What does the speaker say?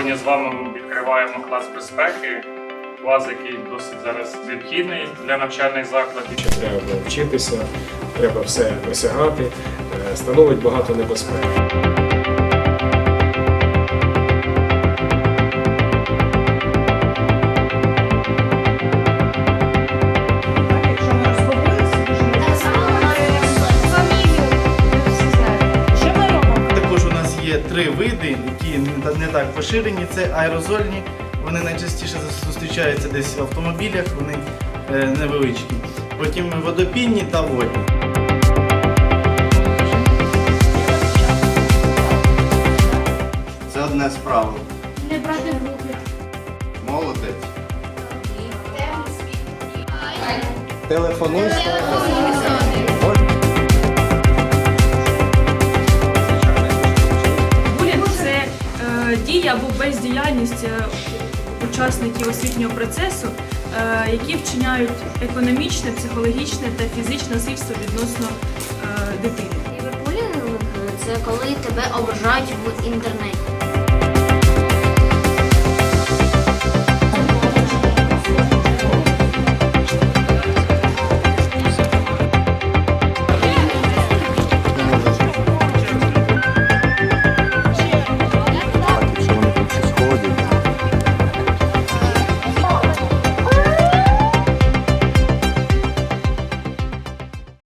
Сьогодні з вами відкриваємо клас безпеки, клас, який досить зараз необхідний для навчальних закладів. Чи Треба вчитися, треба все досягати, е, становить багато небезпеки. Три види, які не так поширені. Це аерозольні. Вони найчастіше зустрічаються десь в автомобілях, вони е, невеличкі. Потім водопінні та водні. Це одне з правил. Не брати в руки. Молодець. Телефонуй. Булінг дія або бездіяльність е, учасників освітнього процесу, е, які вчиняють економічне, психологічне та фізичне насильство відносно е, дитини. Кібербулінг – це коли тебе ображають в інтернеті.